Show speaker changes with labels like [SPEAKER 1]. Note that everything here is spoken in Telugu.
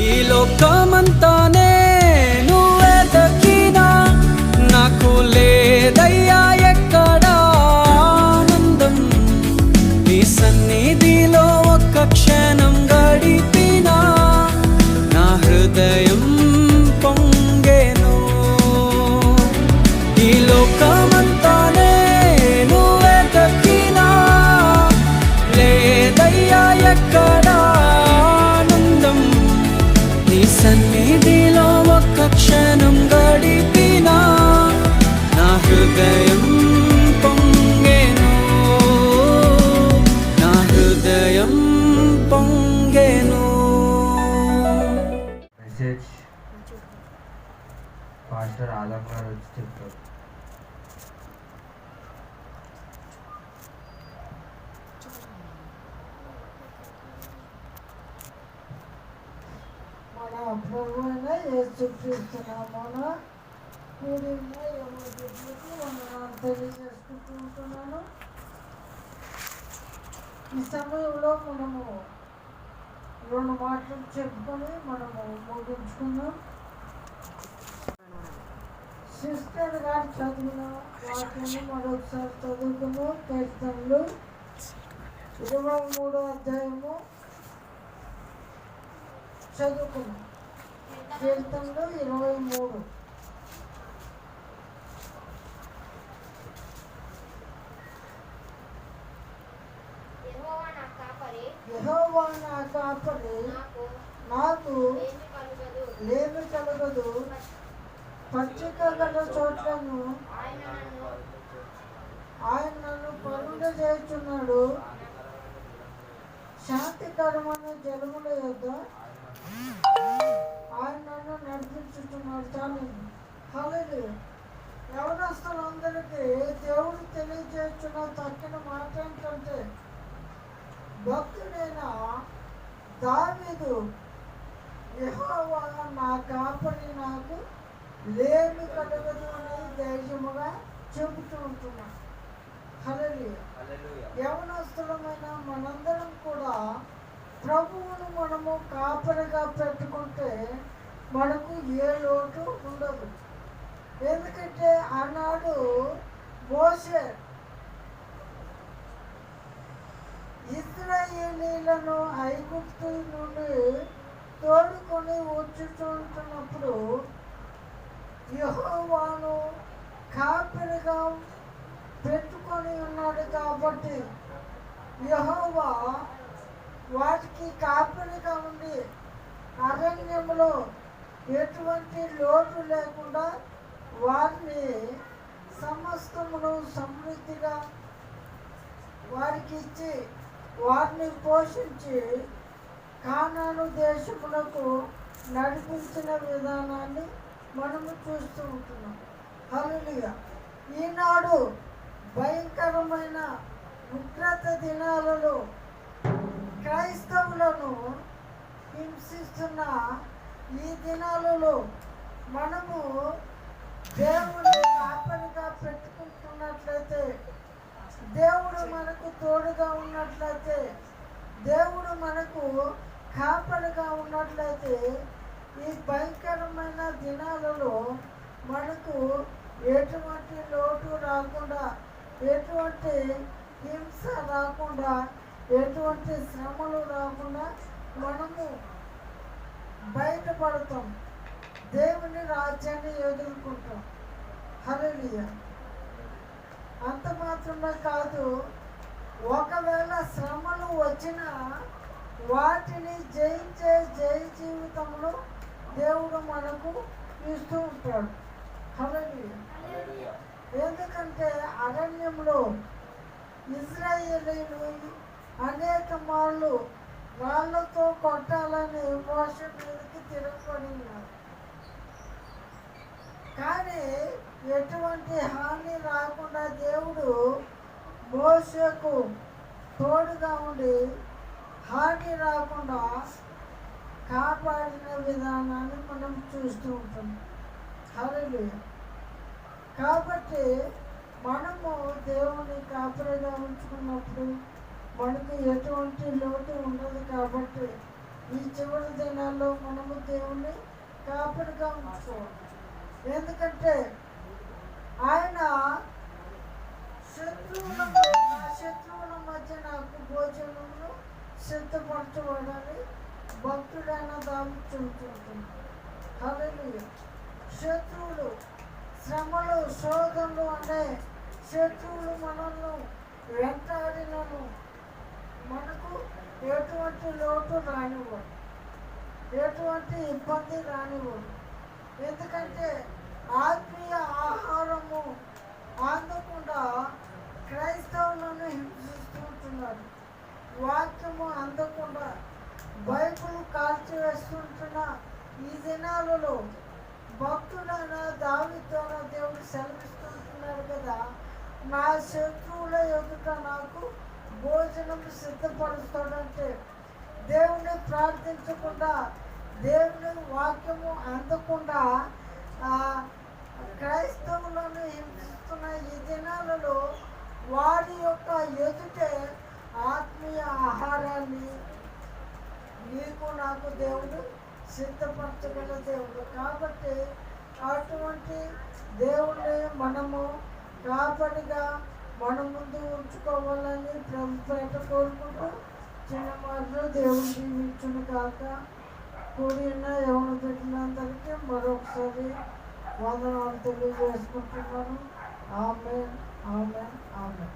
[SPEAKER 1] ఈ లోకమంతానే
[SPEAKER 2] చెప్తారు
[SPEAKER 3] మన ప్రభు అయిన యేసుక్రీస్తు నామాన కూడిన యమదులకు వందనాలు తెలియజేసుకుంటూ ఉంటున్నాను. ఈ సమయంలో మనము రెండు మాటలు చెప్పుకొని మనము ముగించుకున్నాం సిస్టర్ గారు చదివిన వాటిని మరొకసారి చదువుకుందాం కీర్తనలు ఇరవై మూడో అధ్యాయము చదువుకున్నాం కీర్తనలు ఇరవై మూడు.
[SPEAKER 4] యెహోవా నా కాపరి నాకు
[SPEAKER 3] లేమి కలగదు పచ్చిక గల చోట్లను
[SPEAKER 4] ఆయన నన్ను
[SPEAKER 3] ఆయన చేస్తున్నాడు శాంతికరమైన జలముల యొద్ద ఆయన నన్ను నడిపించుతున్నాడు చాలు. హలేదు యవనస్తులందరికీ దేవుడు తెలియజేస్తున్న తక్కిన మాట ఏంటంటే భక్తుడైన దావీదు యహోవా నా కాపరి లేమి కలగదు అనేది ధైర్యముగా చెబుతూ హల్లెలూయా. యవనస్తులమైన మనందరం కూడా ప్రభువును మనము కాపరిగా పెట్టుకుంటే మనకు ఏ లోటు ఉండదు. ఎందుకంటే ఆనాడు మోసే ఇస్రాయేలీలను ఐగుప్తు నుండి తోడుకొని వచ్చుచుంటున్నప్పుడు యహోవాను కాపరిగా పెట్టుకొని ఉన్నాడు కాబట్టి యహోవా వాటికి కాపరిగా ఉండి అరణ్యంలో ఎటువంటి లోటు లేకుండా వారిని సమస్తమును సమృద్ధిగా వారికి ఇచ్చి వారిని పోషించి కానాను దేశములకు నడిపించిన విధానాన్ని మనము చూస్తూ ఉంటున్నాం. హల్లెలూయా. ఈనాడు భయంకరమైన ఉగ్రత దినాలలో క్రైస్తవులను హింసిస్తున్న ఈ దినాలలో మనము దేవుని కాపరిగా పెట్టుకుంటున్నట్లయితే దేవుడు మనకు తోడుగా ఉన్నట్లయితే దేవుడు మనకు కాపరిగా ఉన్నట్లయితే ఈ భయంకరమైన దినాలలో మనకు ఎటువంటి లోటు రాకుండా ఎటువంటి హింస రాకుండా ఎటువంటి శ్రమలు రాకుండా మనము బయటపడతాం. దేవుని రాజ్యాన్ని ఎదుర్కొంటాం. హల్లెలూయా. అంత మాత్రమే కాదు ఒకవేళ శ్రమలు వచ్చినా వాటిని జయించే జయ జీవితంలో దేవుడు మనకు ఇస్తూ ఉంటాడు. ఎందుకంటే అరణ్యంలో ఇజ్రాయేలీలు అనేక మార్లు రాళ్ళతో కొట్టాలని మోస మీదకి తిరగబడి ఉన్నారు. కానీ ఎటువంటి హాని రాకుండా దేవుడు మోసకు తోడుగా ఉండి హాని రాకుండా కాపాడిన విధానాన్ని మనం చూస్తూ ఉంటాం. అలాగే కాబట్టి మనము దేవుని కాపరిగా ఉంచుకున్నప్పుడు మనకు ఎటువంటి లోటు ఉండదు కాబట్టి ఈ చివరి దినాల్లో మనము దేవుణ్ణి కాపురిగా ఉంచుకోవాలి. ఎందుకంటే ఆయన శత్రువుల శత్రువుల మధ్య నాకు భోజనమును సిద్ధపరచబడాలి. భక్తుడైన దావి చూపుతున్నాడు హల్లెలూయా శత్రువులు శ్రమలు శోధనలు అనే శత్రువులు మనల్ని వెంటాడినను మనకు ఎటువంటి లోటు రానివ్వరు ఎటువంటి ఇబ్బంది రానివ్వడు ఎందుకంటే ఆత్మీయ ఆహారము అందకుండా క్రైస్తవులను హింసిస్తుంటున్నారు వాక్యము అందకుండా బైబుల్ కాల్చివేస్తుంటున్న ఈ దినాలలో భక్తుడైన దావితోనో దేవుడు సెలవిస్తుంటున్నాడు కదా నా శత్రువుల ఎదుట నాకు భోజనం సిద్ధపరుస్తాడంటే దేవుని ప్రార్థించకుండా దేవుని వాక్యము అందకుండా క్రైస్తవులను హింసిస్తున్న ఈ దినాలలో వారి యొక్క ఎదుటే ఆత్మీయ ఆహారాన్ని నీకు నాకు దేవుడు సిద్ధపరచగల దేవుడు కాబట్టి అటువంటి దేవుణ్ణి మనము కాపడిగా మన ముందు ఉంచుకోవాలని ప్రభుత్వ కోరుకుంటూ చిన్న మాటలు దేవుడు దీవించును కాక కూడిన ఎవరు పెట్టినందరికీ మరొకసారి వందనాలు తెలియజేసుకుంటున్నాను. ఆమె ఆమె ఆమె